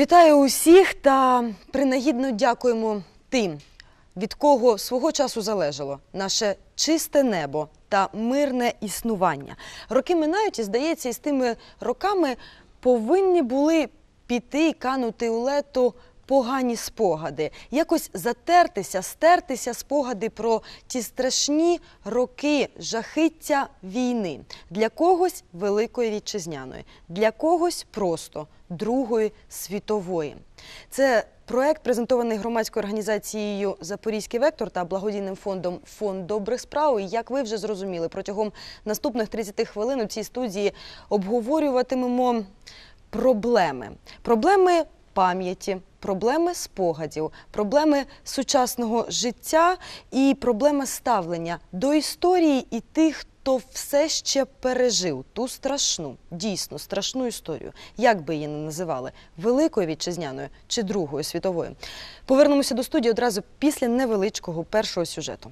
Вітаю усіх та принагідно дякуємо тим, від кого свого часу залежало наше чисте небо та мирне існування. Роки минають, і здається, з тими роками повинні були піти і канути у лету погані спогади, якось затертися, стертися спогади про ті страшні роки жахиття війни для когось великої вітчизняної, для когось просто Другої світової. Це проект, презентований громадською організацією Запорізький вектор та благодійним фондом Фонд добрих справ. І як ви вже зрозуміли, протягом наступних 30 хвилин у цій студії обговорюватимемо проблеми. Проблеми пам'яті, проблеми спогадів, проблеми сучасного життя і проблеми ставлення до історії і тих, хто все ще пережив ту страшну, дійсно страшну історію, як би її не називали, великою вітчизняною чи Другою світовою. Повернемося до студії одразу після невеличкого першого сюжету.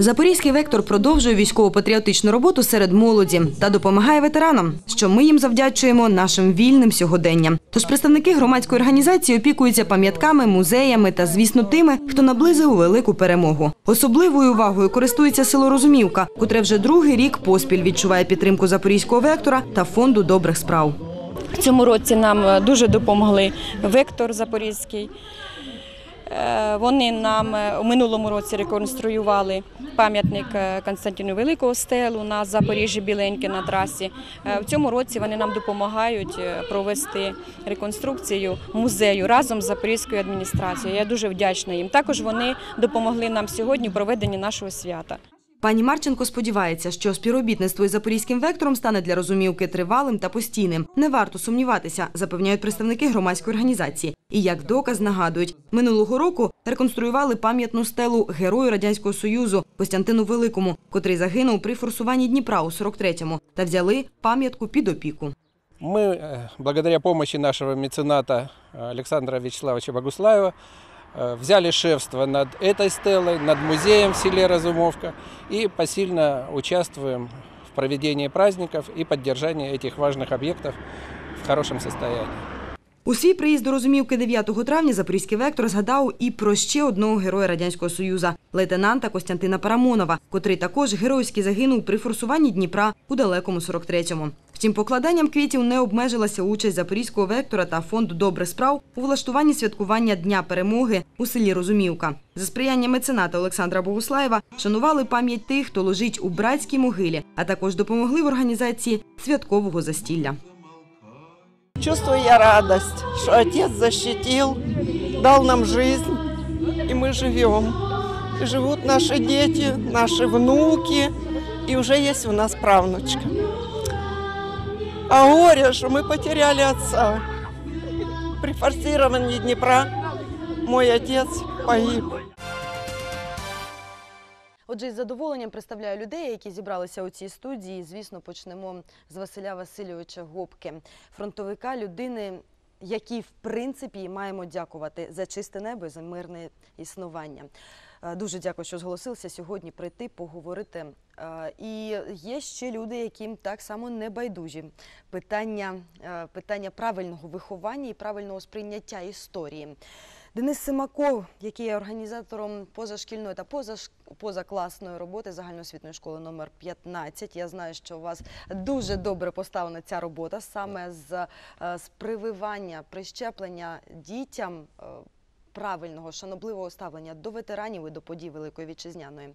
Запорізький вектор продовжує військово-патріотичну роботу серед молоді та допомагає ветеранам, що ми їм завдячуємо нашим вільним сьогоденням. Тож представники громадської організації опікуються пам'ятками, музеями та, звісно, тими, хто наблизив велику перемогу. Особливою увагою користується село Розумівка, котре вже другий рік поспіль відчуває підтримку запорізького вектора та фонду добрих справ. В цьому році нам е, дуже допомогли Вектор Запорізький. Е, Вони нам е, у минулому році реконструювали пам'ятник е, Константину Великого стелу на Запоріжжі Біленьке на трасі. В цьому році вони нам допомагають провести реконструкцію музею разом з Запорізькою адміністрацією. Я дуже вдячна їм. Також вони допомогли нам сьогодні в проведенні нашого свята. Пані Марченко сподівається, що співробітництво із запорізьким вектором стане для розумівки тривалим та постійним. Не варто сумніватися, запевняють представники громадської організації. І як доказ нагадують, минулого року реконструювали пам'ятну стелу герою радянського союзу Костянтину Великому, котрий загинув при форсуванні Дніпра у 43-му, та взяли пам'ятку під опіку. Мы, э, благодаря помощи нашего мецената э, Александра Вячеславовича Богуслаева, э, взяли шефство над этой стелой, над музеем в селе Разумовка и посильно участвуем в проведении праздников и поддержании этих важных объектов в хорошем состоянии. У свій приїзд до Розумівки 9 травня Запорізький вектор згадав і про ще одного героя радянського союзу лейтенанта Костянтина Парамонова, котрий також геройськи загинув при форсуванні Дніпра у далекому 43-му. Втім, покладанням квітів не обмежилася участь Запорізького вектора та фонду добрих справ у влаштуванні святкування Дня перемоги у селі Розумівка. За сприяння мецената Олександра Богуслаєва шанували пам'ять тих, хто лежить у братській могилі, а також допомогли в організації святкового застілля. Чувствую я радость, что Отец защитил, дал нам жизнь, и мы живем. И живут наши дети, наши внуки, и уже есть у нас правнучка. А горе, что мы потеряли отца. При форсировании Днепра мой отец погиб. Отже, із задоволенням представляю людей, які зібралися у цій студії. Звісно, почнемо з Василя Васильовича Гопки, фронтовика людини, якій, в принципі, маємо дякувати за чисте небо і за мирне існування. Е, Дуже дякую, що зголосилися сьогодні прийти, поговорити. Е, І є ще люди, яким так само не байдужі питання, е, питання правильного виховання і правильного сприйняття історії. Денис Симаков, який є організатором позашкільної та позакласної роботи загальноосвітньої школи номер 15. Я знаю, що у вас дуже добре поставлена ця робота саме з, з прививання, прищеплення дітям правильного, шанобливого ставлення до ветеранів і до подій Великої Вітчизняної.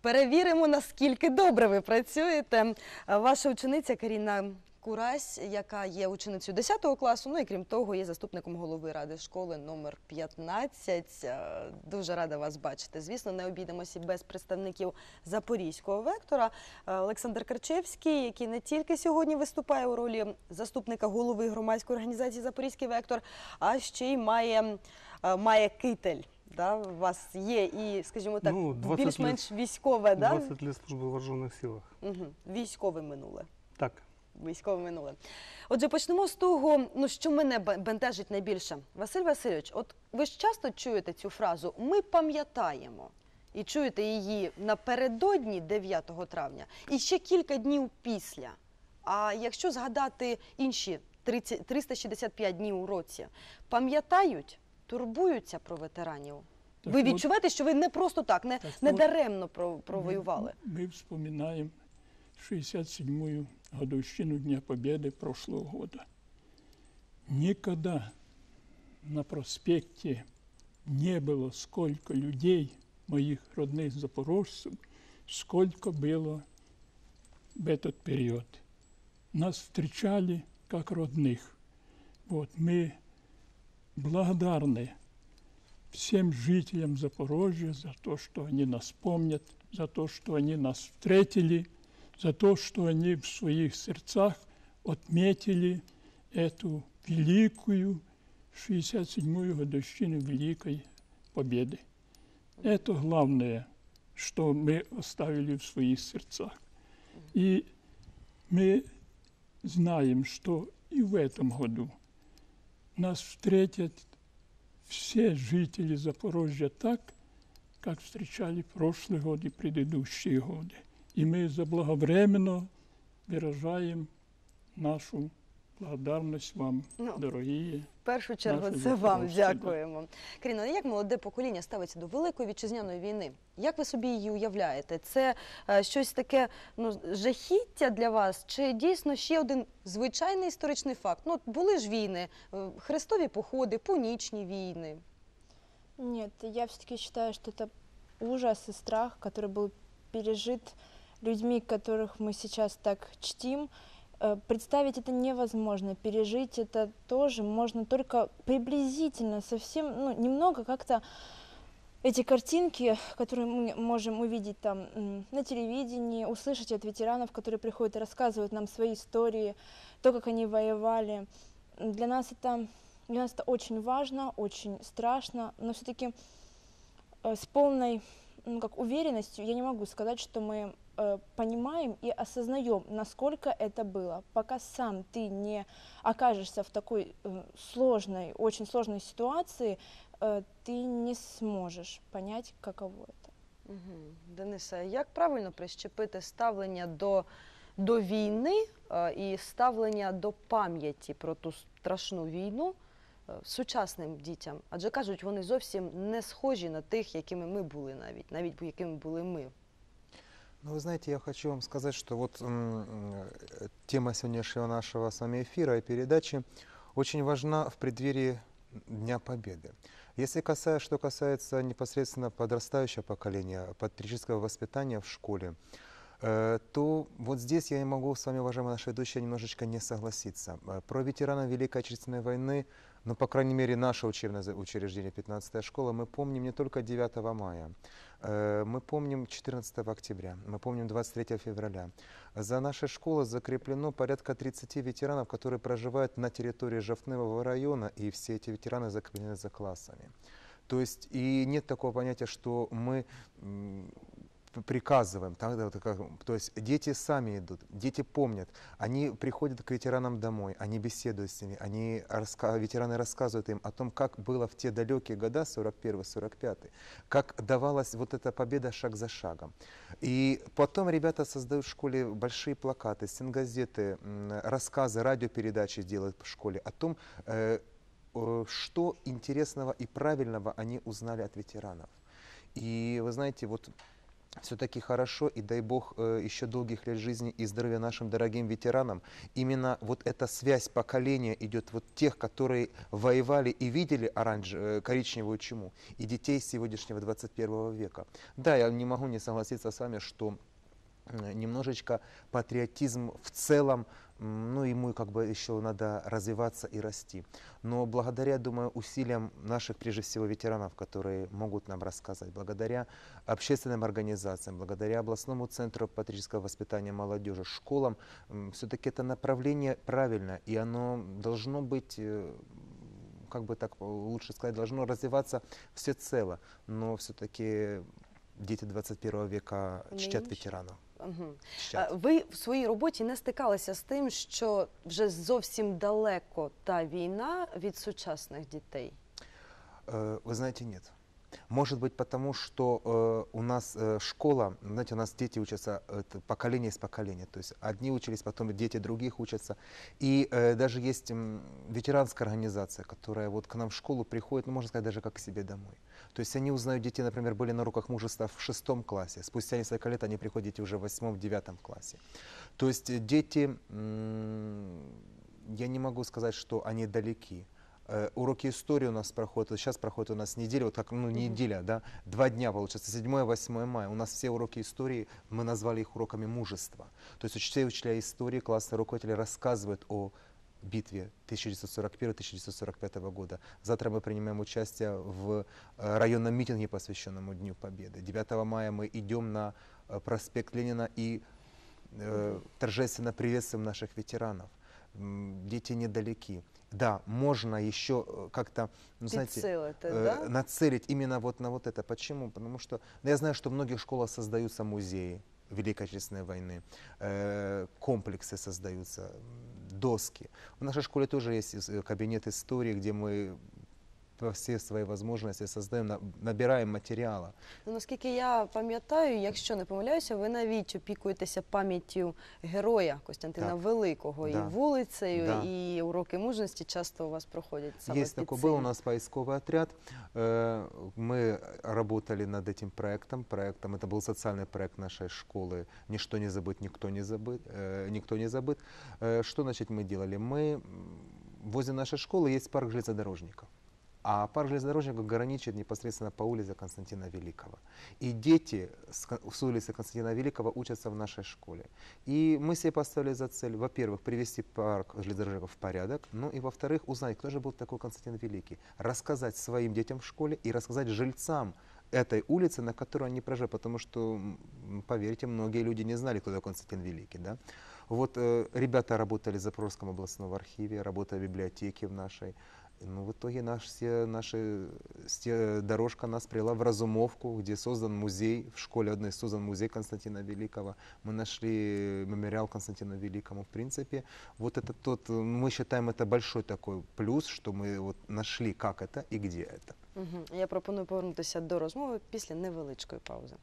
Перевіримо, наскільки добре ви працюєте. Ваша учениця Каріна Курась, яка є ученицею 10 класу, ну і крім того, є заступником голови ради школи номер 15. Е, Дуже рада вас бачити. Звісно, не обійдемося без представників запорізького вектора. Е, Олександр Карчевський, який не тільки сьогодні виступає у ролі заступника голови громадської організації Запорізький вектор, а ще й має, е, має китель. Да? У вас є і, скажімо так, Ну, 20 більш-менш військове, да? 20 лет службы в вооруженных силах. Угу. Військове минуле. Так, Військове минуле. Отже, почнемо з того, ну що мене бе- бентежить найбільше. Василь Васильович, от ви ж часто чуєте цю фразу Ми пам'ятаємо. І чуєте її напередодні 9 травня і ще кілька днів після. А якщо згадати інші 30 365 днів у році пам'ятають, турбуються про ветеранів? Так ви от, відчуваєте, що ви не просто так, не, Так не от, даремно про, провоювали? Мы, мы вспоминаем 67-ю годовщину Дня Победы прошлого года. Никогда на проспекте не было сколько людей, моих родных запорожцев, сколько было в этот период. Нас встречали как родных. Вот, мы благодарны всем жителям Запорожья за то, что они нас помнят, за то, что они нас встретили, за то, что они в своих сердцах отметили эту великую 67-ю годовщину Великой Победы. Это главное, что мы оставили в своих сердцах. И мы знаем, что и в этом году нас встретят все жители Запорожья так, как встречали прошлый год и предыдущие годы. И мы заблаговременно выражаем нашу благодарность вам, Ну, дорогие. В першу чергу Наші це вам запорожці, да. дякуємо. Каріна, як молоде покоління ставиться до Великої вітчизняної війни? Як ви собі її уявляєте? Це е, щось таке ну, жахіття для вас? Чи дійсно ще один звичайний історичний факт? Ну, от були ж війни, е, хрестові походи, пунічні війни. Нет, я все-таки считаю, что это ужас и страх, который был пережит людьми, которых мы сейчас так чтим. Э, Представить это невозможно, пережить это тоже можно только приблизительно, совсем, ну, немного как-то эти картинки, которые мы можем увидеть там на телевидении, услышать от ветеранов, которые приходят и рассказывают нам свои истории, то, как они воевали. Для нас это, для нас это очень важно, очень страшно, но все-таки с полной ну, как уверенностью я не могу сказать, что мы э, понимаем и осознаем, насколько это было. Пока сам ты не окажешься в такой э, сложной, очень сложной ситуации, э, ты не сможешь понять, каково это. Угу. Денисе, як правильно прищепити ставлення до, до війни е, і ставлення до пам'яті про ту страшну війну е, сучасним дітям? Адже кажуть, вони зовсім не схожі на тих, якими ми були навіть, навіть якими були ми. Ну, вы знаете, я хочу вам сказать, что вот м, э, тема сегодняшнего нашего с вами эфира и передачи очень важна в преддверии Дня Победы. Если касается, что касается непосредственно подрастающего поколения, патриотического воспитания в школе, э, то вот здесь я не могу с вами, уважаемые наши ведущие, немножечко не согласиться. Э, Про ветеранов Великой Отечественной войны, ну, по крайней мере, наше учебное учреждение, 15-я школа, мы помним не только 9 мая, Э, Мы помним 14 октября, мы помним 23 февраля. За нашей школой закреплено порядка 30 ветеранов, которые проживают на территории Жовтневого района, и все эти ветераны закреплены за классами. То есть и нет такого понятия, что мы приказываем. то есть дети сами идут, дети помнят, они приходят к ветеранам домой, они беседуют с ними, они ветераны рассказывают им о том, как было в те далекие года, 41-45, как давалась вот эта победа шаг за шагом. И потом ребята создают в школе большие плакаты, стенгазеты, рассказы, радиопередачи делают в школе о том, э, что интересного и правильного они узнали от ветеранов. И вы знаете, вот все-таки хорошо, и дай бог э, еще долгих лет жизни и здоровья нашим дорогим ветеранам. Именно вот эта связь поколения идет вот тех, которые воевали и видели оранж, э, коричневую чуму, и детей сегодняшнего 21 века. Да, я не могу не согласиться с вами, что э, немножечко патриотизм в целом, ну, ему как бы еще надо развиваться и расти. Но благодаря, думаю, усилиям наших, прежде всего, ветеранов, которые могут нам рассказать, благодаря общественным организациям, благодаря областному центру патриотического воспитания молодежи, школам, все-таки это направление правильное, и оно должно быть э, как бы так лучше сказать, должно развиваться всецело, но все-таки дети 21 века чтят ветеранов. Угу. Чтят. Ви в своїй роботі не стикалися з тим, що вже зовсім далеко та війна від сучасних дітей. Э, Вы знаете, нет. Может быть потому, что э, у нас э, школа, знаете, у нас дети учатся это, поколение из поколения. То есть одни учились, потом дети других учатся. И э, даже есть м, ветеранская организация, которая вот к нам в школу приходит, ну, можно сказать, даже как к себе домой. То есть они узнают, дети, например, были на руках мужества в шестом классе. Спустя несколько лет они приходят дети уже в восьмом, девятом классе. То есть э, дети, м, я не могу сказать, что они далеки. Э, Уроки истории у нас проходят, сейчас проходит у нас неделя, вот как, ну, неделя, да, два дня, получается, 7-8 мая. У нас все уроки истории, мы назвали их уроками мужества. То есть все учителя истории, классные руководители рассказывают о битве 1941-1945 года. Завтра мы принимаем участие в э, районном митинге, посвященному Дню Победы. 9 мая мы идем на э, проспект Ленина и э, торжественно приветствуем наших ветеранов. Дети недалеки. Да, можно еще э, как-то, ну, знаете, Підсилити, э, да? нацелить именно вот на вот это. Почему? Потому что ну, я знаю, что в многих школах создаются музеи Великой Отечественной войны, э, комплексы создаются, доски. В нашей школе тоже есть кабинет истории, где мы по все свои возможности создаем, на- набираем материала. Ну, наскільки я пам'ятаю, якщо не помиляюся, ви навіть опікуєтеся пам'яттю героя Костянтина Так. Великого і Да. вулицею, Да. і уроки мужності часто у вас проходять саме Есть під такой, цим. был у нас поисковый отряд. Э, Мы работали над этим проектом. Проектом это был социальный проект нашей школы. Ничто не забыть, никто не забыт. э, Никто не забыт. Э, Что значит мы делали? Мы м, возле нашей школы есть парк железнодорожников. А парк железнодорожников граничит непосредственно по улице Константина Великого. И дети с, улицы Константина Великого учатся в нашей школе. И мы себе поставили за цель, во-первых, привести парк железнодорожников в порядок, ну и во-вторых, узнать, кто же был такой Константин Великий, рассказать своим детям в школе и рассказать жильцам этой улицы, на которой они проживают, потому что, поверьте, многие люди не знали, кто такой Константин Великий. Да? Вот э, ребята работали в Запорожском областном архиве, работали в библиотеке в нашей. Ну, в итоге наш, все, наши, сте- дорожка нас привела в Разумовку, где создан музей, в школе одной создан музей Константина Великого. Мы нашли мемориал Константину Великому. В принципе, вот это тот, э, мы считаем это большой такой плюс, что мы вот нашли, как это и где это. Мгм. Я пропоную повернутися до розмови після невеличкої паузи.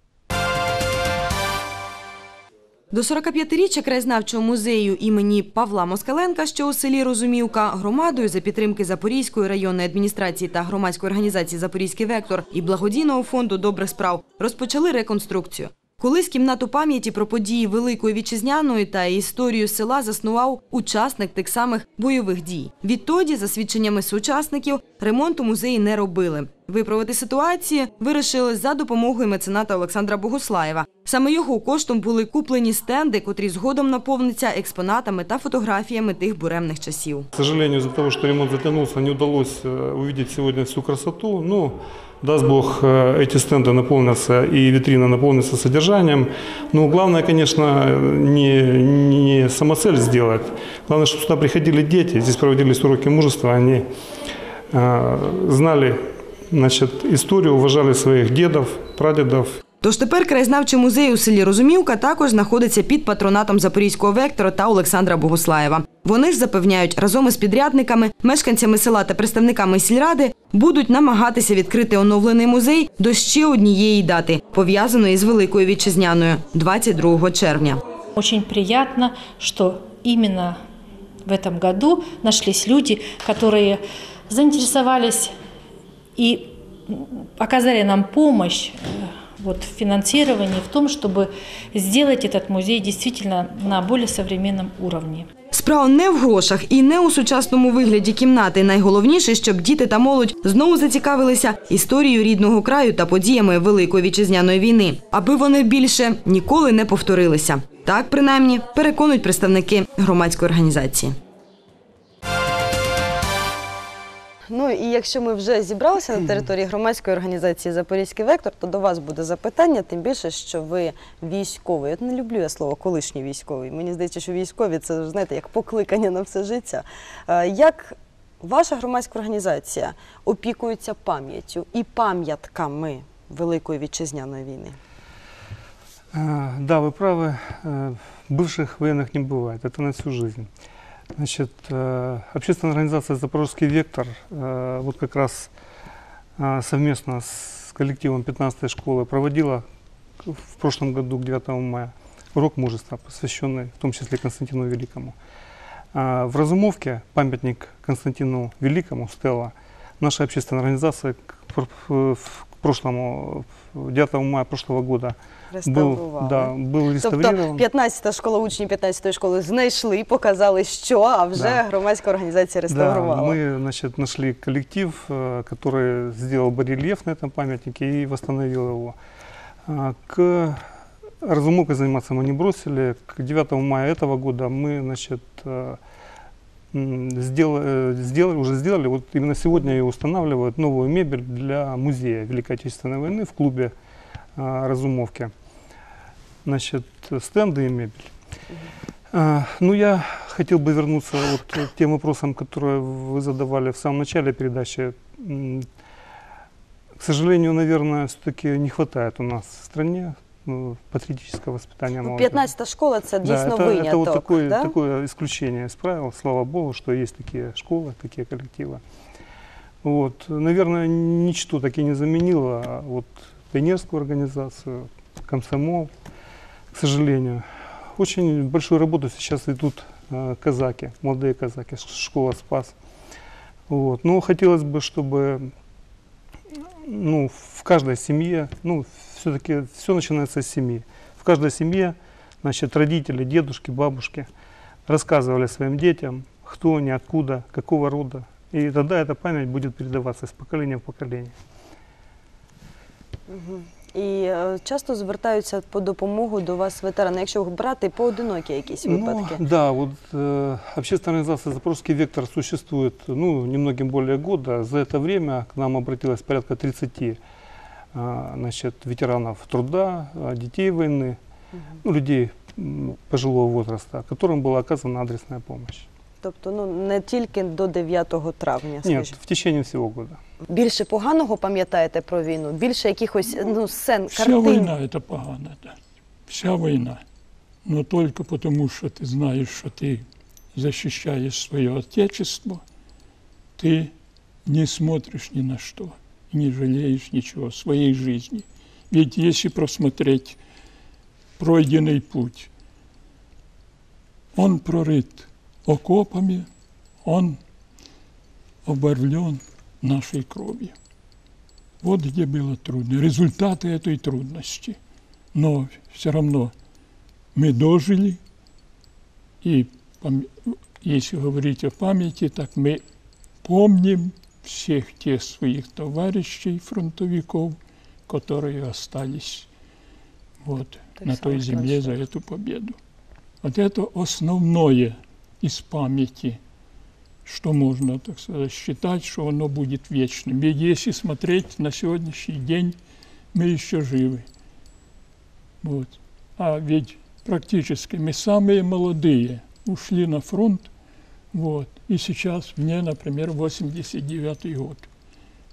До 45-річчя краєзнавчого музею імені Павла Москаленка, що у селі Розумівка, громадою за підтримки Запорізької районної адміністрації та громадської організації Запорізький вектор і благодійного фонду добрих справ розпочали реконструкцію. Колись кімнату пам'яті про події Великої вітчизняної та історію села заснував учасник тих самих бойових дій. Відтоді, за свідченнями сучасників, ремонту музеї не робили. Виправити ситуацію вирішили за допомогою мецената Олександра Богуслаєва. Саме його коштом були куплені стенди, котрі згодом наповниться експонатами та фотографіями тих буремних часів. К сожалению, из-за того, что ремонт затянулся, не удалось э, увидеть сегодня всю красоту. Ну, даст Бог, э, эти стенды наполнятся и витрина наполнится содержанием. Но главное, конечно, не, не самоцель сделать. Главное, чтобы сюда приходили дети, здесь проводились уроки мужества, они э, знали значит, историю, уважали своих дедов, прадедов, Тож тепер краєзнавчий музей у селі Розумівка також знаходиться під патронатом Запорізького вектора та Олександра Богуслаєва. Вони ж запевняють, разом із підрядниками, мешканцями села та представниками сільради будуть намагатися відкрити оновлений музей до ще однієї дати, пов'язаної з Великою Вітчизняною – 22 червня. Очень приятно, что именно в этом году нашлись люди, которые заинтересовались и м, оказали нам помощь э, вот, в финансировании, в том, чтобы сделать этот музей действительно на более современном уровне. Справа не в грошах і не у сучасному вигляді кімнати. Найголовніше, щоб діти та молодь знову зацікавилися історією рідного краю та подіями Великої вітчизняної війни, аби вони більше ніколи не повторилися. Так, принаймні, переконують представники громадської організації. Ну і якщо ми вже зібралися на території громадської організації Запорізький вектор, то до вас буде запитання, тим більше, що ви військовий. От не люблю я слово колишній військовий. Мені здається, що військові це знаєте, як покликання на все життя. Е, Як ваша громадська організація опікується пам'яттю і пам'ятками Великої вітчизняної війни? А, Да, вы правы. Э, Бывших военных не бывает. Это на всю жизнь. Значит, э, общественная организация «Запорожский вектор» э, вот как раз э, совместно с коллективом 15-й школы проводила в прошлом году, к 9 мая, урок мужества, посвященный в том числе Константину Великому. В Разумовке памятник Константину Великому, Стелла, наша общественная организация прошлому, в 9 мая прошлого года был, Реставрували. да, был Тобто реставрирован. 15-та школа, учні 15-ї школи знайшли, показали, що, а вже Да. громадська організація Да, реставрувала. мы значит, нашли коллектив, э, который сделал барельеф на этом памятнике и восстановил его. А, К Разумовкой заниматься мы не бросили. К 9 мая этого года мы значит, э, м, сделали, э, сделали, уже сделали, вот именно сегодня ее устанавливают, новую мебель для музея Великой Отечественной войны в клубе э, Разумовки. Значит, стенды и мебель. А, Ну, я хотел бы вернуться вот к тем вопросам, которые вы задавали в самом начале передачи. К сожалению, наверное, все-таки не хватает у нас в стране ну, патриотического воспитания Ну, молодежи. 15-та школа це Да, дійсно это, виняток. это вот такое, да? такое исключение из правил, слава богу, что есть такие школы, такие коллективы. Вот. Наверное, ничто так и не заменило а вот пионерскую организацию, комсомол, к сожалению. Очень большую работу сейчас ведут э, казаки, молодые казаки, школа «Спас». Вот. Но хотелось бы, чтобы ну, в каждой семье, ну, все-таки все начинается с семьи. В каждой семье, значит, родители, дедушки, бабушки рассказывали своим детям, кто они, откуда, какого рода. И тогда эта память будет передаваться из поколения в поколение. І е, часто звертаються по допомогу до вас ветерани, якщо брати поодинокі якісь випадки. Ну, да, вот э, общественная организация «Запорожский вектор» существует, ну, немногим более года. За это время к нам обратилось порядка 30 э, значит, ветеранов труда, э, детей войны, ну, людей м, пожилого возраста, которым была оказана адресная помощь. Тобто, ну не тільки до 9 травня, Нет, скажімо. в течение всего года. Більше поганого пам'ятаєте про війну, більше якихось ну сцен, Вся картин. война это погано, да. Вся война. Но только потому, что ты знаешь, что ты защищаешь свое отечество, ты не смотришь ни на что, и не жалеешь ничего своей жизни. Ведь если просмотреть пройденный путь, он прорыт окопами, он оборвлен нашей кровью. Вот где было трудно. Результаты этой трудности. Но все равно мы дожили, и если говорить о памяти, так мы помним всех тех своих товарищей, фронтовиков, которые остались вот, на той земле за эту победу. Вот это основное из памяти, что можно, так сказать, считать, что оно будет вечным. Ведь если смотреть на сегодняшний день, мы еще живы. Вот. А ведь практически мы самые молодые ушли на фронт, вот, и сейчас мне, например, 89 год.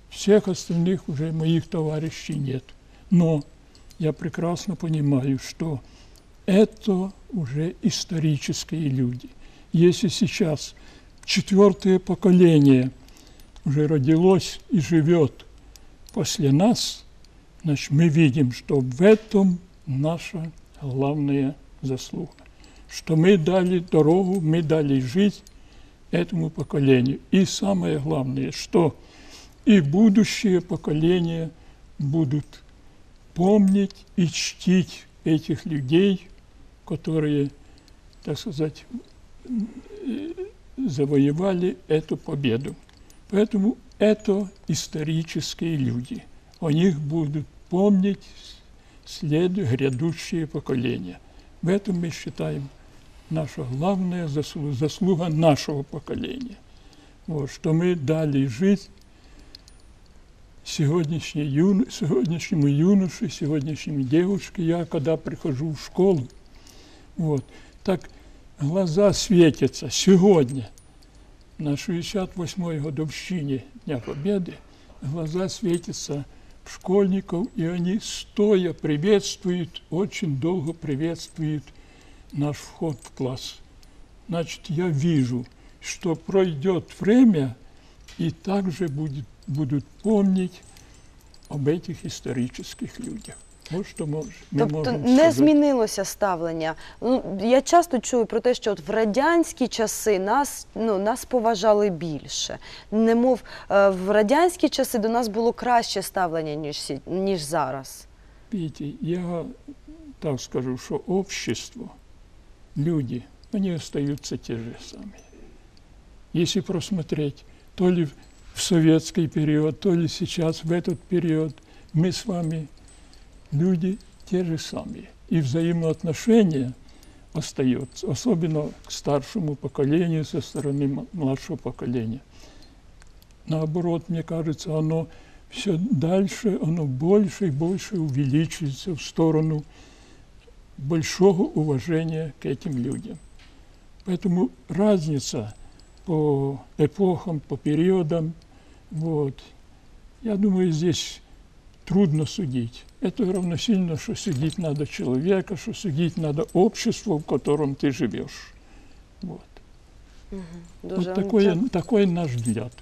Всех остальных уже моих товарищей нет. Но я прекрасно понимаю, что это уже исторические люди. Если сейчас четвертое поколение уже родилось и живет после нас, значит, мы видим, что в этом наша главная заслуга. Что мы дали дорогу, мы дали жизнь этому поколению. И самое главное, что и будущие поколения будут помнить и чтить этих людей, которые, так сказать, завоевали эту победу. Поэтому это исторические люди. О них будут помнить след грядущие поколения. В этом мы считаем наша главная заслуга, заслуга нашего поколения. Вот, что мы дали жизнь сегодняшней юно, сегодняшнему юноше, сегодняшней девушке. Я когда прихожу в школу, вот, так глаза светятся сегодня, на 68-й годовщине Дня Победы, глаза светятся школьников, и они стоя приветствуют, очень долго приветствуют наш вход в класс. Значит, я вижу, что пройдет время, и также будет, будут помнить об этих исторических людях. Вот что мож, мы Тобто можем не сказать. змінилося ставлення. Ну, я часто чую про те, що от в радянські часи нас, ну, нас поважали більше. Немов е, в радянські часи до нас було краще ставлення, ніж, сі- ніж зараз. Видите, я так скажу, что общество, люди, они остаются те же самые. Если просмотреть, то ли в советский период, то ли сейчас, в этот период, мы с вами Люди те же самые. И взаимоотношения остаются, особенно к старшему поколению со стороны младшего поколения. Наоборот, мне кажется, оно все дальше, оно больше и больше увеличивается в сторону большого уважения к этим людям. Поэтому разница по эпохам, по периодам, вот, я думаю, здесь трудно судить. Это равносильно, что судить надо человека, что судить надо общество, в котором ты живешь. Вот, Дуже вот вам такой, дя- такой наш взгляд.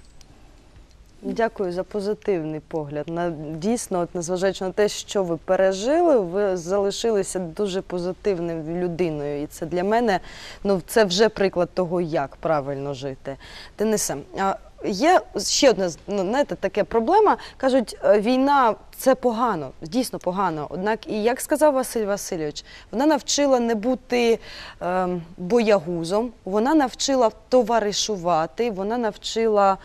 Дякую за позитивний погляд. На дійсно, от незважаючи на те, що ви пережили, ви залишилися дуже позитивною людиною. І це для мене ну це вже приклад того, як правильно жити. Денисе, а є ще одна ну, знаєте, така проблема. кажуть, е, війна це погано, дійсно погано. Однак, і як сказав Василь Васильович, вона навчила не бути ем, боягузом, вона навчила товаришувати, вона навчила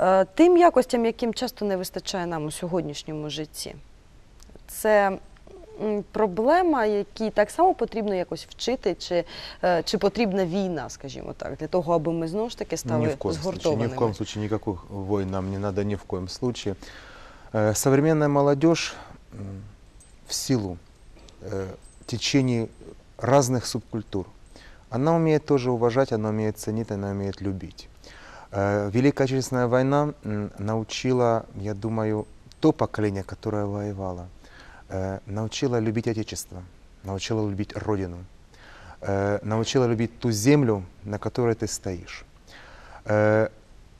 е, тим якостям, яким часто не вистачає нам у сьогоднішньому житті. Це проблема, якій так само потрібно якось вчити, чи, е, чи потрібна війна, скажімо так, для того, аби ми знову ж таки стали Ни в коем случае, ни згуртованими. в коем случае никаких войн нам не надо, ни в коем случае. Э, Современная молодежь м, в силу э, течений разных субкультур, она умеет тоже уважать, она умеет ценить, она умеет любить. Э, Великая Отечественная война м, научила, я думаю, то поколение, которое воевало, э, научила любить Отечество, научила любить Родину, э, научила любить ту землю, на которой ты стоишь. Э,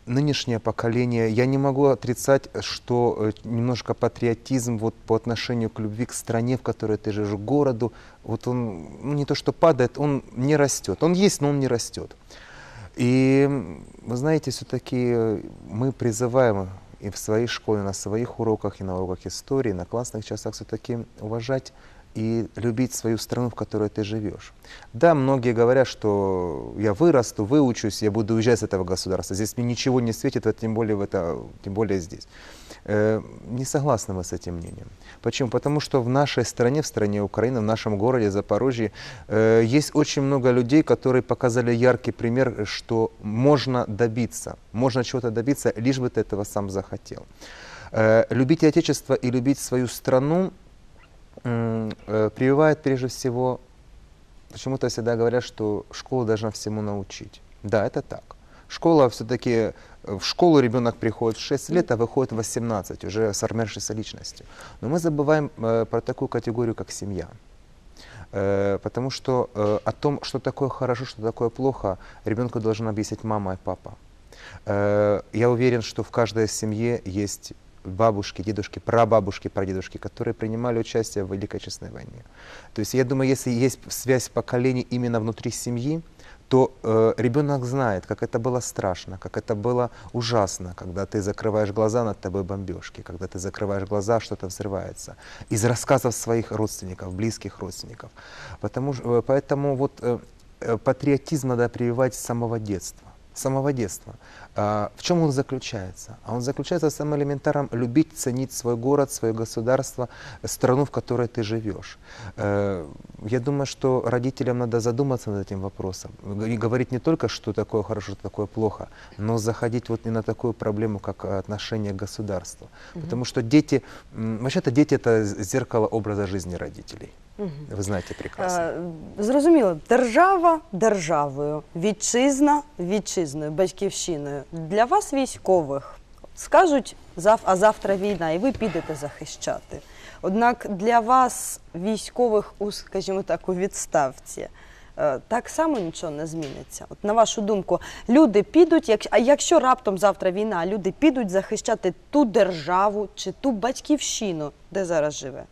Нынешнее поколение, я не могу отрицать, что э, немножко патриотизм вот по отношению к любви к стране, в которой ты живешь, к городу, вот он ну, не то что падает, он не растет. Он есть, но он не растет. И вы знаете, все-таки мы призываем и в своей школе, на своих уроках, и на уроках истории, на классных часах все-таки уважать и любить свою страну, в которой ты живешь. Да, многие говорят, что я вырасту, выучусь, я буду уезжать с этого государства. Здесь мне ничего не светит, вот тем более, в это, тем более здесь. Э, не согласны мы с этим мнением. Почему? Потому что в нашей стране, в стране Украины, в нашем городе Запорожье э, есть очень много людей, которые показали яркий пример, что можно добиться, можно чего-то добиться, лишь бы ты этого сам захотел. Э, любить Отечество и любить свою страну прививает прежде всего, почему-то всегда говорят, что школа должна всему научить. Да, это так. Школа все-таки, в школу ребенок приходит в 6 лет, а выходит в 18, уже сформировавшейся личностью. Но мы забываем э, про такую категорию, как семья. Э, потому что э, о том, что такое хорошо, что такое плохо, ребенку должна объяснить мама и папа. Э, я уверен, что в каждой семье есть бабушки, дедушки, прабабушки, прадедушки, которые принимали участие в Великой Отечественной войне. То есть я думаю, если есть связь поколений именно внутри семьи, то э, ребенок знает, как это было страшно, как это было ужасно, когда ты закрываешь глаза над тобой бомбежки, когда ты закрываешь глаза, что-то взрывается. Из рассказов своих родственников, близких родственников. Потому, э, поэтому вот э, э, патриотизм надо прививать с самого детства. Самого детства. А, в чем он заключается? А он заключается в самом элементарном любить, ценить свой город, свое государство, страну, в которой ты живешь. Э, Я думаю, что родителям надо задуматься над этим вопросом. И говорить не только, что такое хорошо, что такое плохо, но заходить вот и на такую проблему, как отношение к государству. Потому что дети, вообще-то дети это зеркало образа жизни родителей. Вы знаете прекрасно. Е, Зрозуміло, держава державою, вітчизна вітчизною, батьківщиною. Для вас, військових, скажуть, «Зав- а завтра війна, і ви підете захищати. Однак для вас, військових, у, скажімо так, у відставці, е, так само нічого не зміниться. От на вашу думку, люди підуть, як, а якщо раптом завтра війна, люди підуть захищати ту державу чи ту батьківщину, де зараз живе?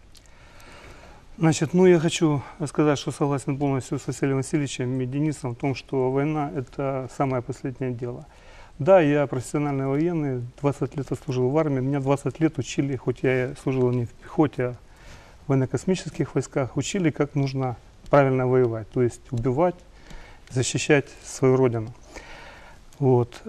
Значит, ну я хочу сказать, что согласен полностью с Василием Васильевичем и Денисом в том, что война – это самое последнее дело. Да, я профессиональный военный, 20 лет отслужил в армии, меня 20 лет учили, хоть я и служил не в пехоте, а в военно-космических войсках, учили, как нужно правильно воевать, то есть убивать, защищать свою родину. Вот.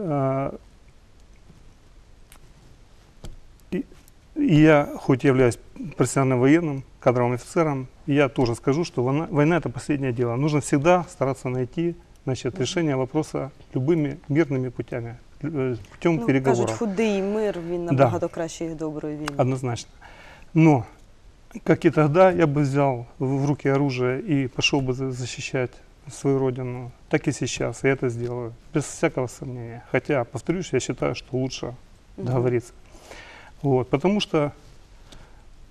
И, и я, хоть являюсь профессиональным военным, кадровым офицером, я тоже скажу, что война, война это последнее дело. Нужно всегда стараться найти значит, решение вопроса любыми мирными путями, э, путем Ну, переговоров. кажуть, худий мир він Да. набагато кращий від доброї війни. Однозначно. Но, как и тогда, я бы взял в в руки оружие и пошел бы за- защищать свою родину, так и сейчас. Я это сделаю, без всякого сомнения. Хотя, повторюсь, я считаю, что лучше Мгм. договориться. Вот, потому что,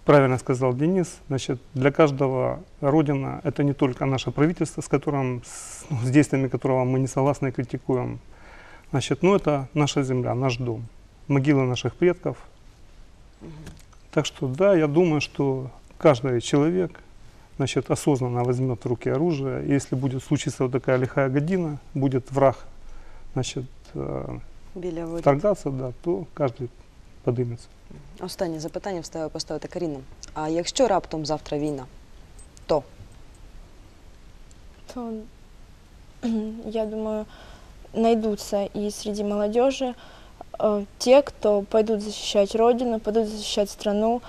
правильно сказал Денис, значит, для каждого Родина – это не только наше правительство, с которым, с, ну, с действиями которого мы не согласны и критикуем. Значит, ну, это наша земля, наш дом, могилы наших предков. Так что, да, я думаю, что каждый человек значит, осознанно возьмет в руки оружие. И если будет случиться вот такая лихая година, будет враг значит, э, вторгаться, да, то каждый подымется. Останнє запитання встаю поставити Каріна. А якщо раптом завтра війна, то то, я думаю, найдутся и среди молодежи э, те, кто пойдут защищать родину, пойдут защищать страну,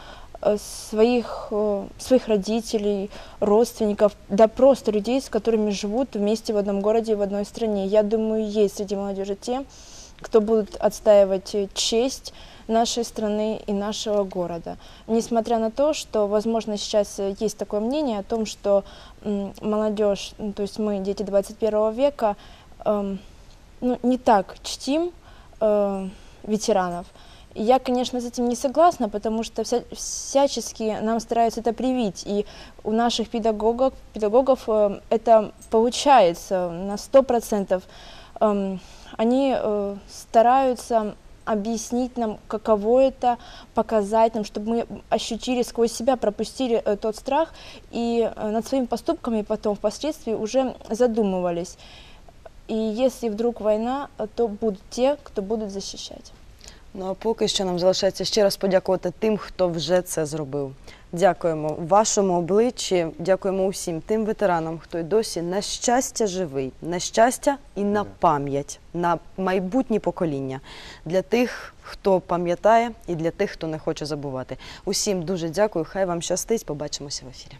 э, своих, э, своих родителей, родственников, да просто людей, с которыми живут вместе в одном городе, в одной стране. Я думаю, есть среди молодежи те, кто будут отстаивать э, честь нашей страны и нашего города. Несмотря на то, что, возможно, сейчас э, есть такое мнение о том, что молодежь, ну, то есть мы, дети 21 века, эм, ну, не так чтим э, ветеранов. Я, конечно, с этим не согласна, потому что вся- всячески нам стараются это привить. И у наших педагогов, педагогов э, это получается на 100%. Эм, они э, стараются объяснить нам, каково это, показать нам, чтобы мы ощутили сквозь себя, пропустили э, тот страх и э, над своими поступками потом впоследствии уже задумывались. И если вдруг война, э, то будут те, кто будут защищать. Ну а поки що нам залишається ще раз подякувати тим, хто вже це зробив. Дякуємо вашому обличчі, дякуємо усім тим ветеранам, хто й досі на щастя живий, на щастя і на пам'ять, на майбутні покоління для тих, хто пам'ятає, і для тих, хто не хоче забувати. Усім дуже дякую. Хай вам щастить. Побачимося в ефірі.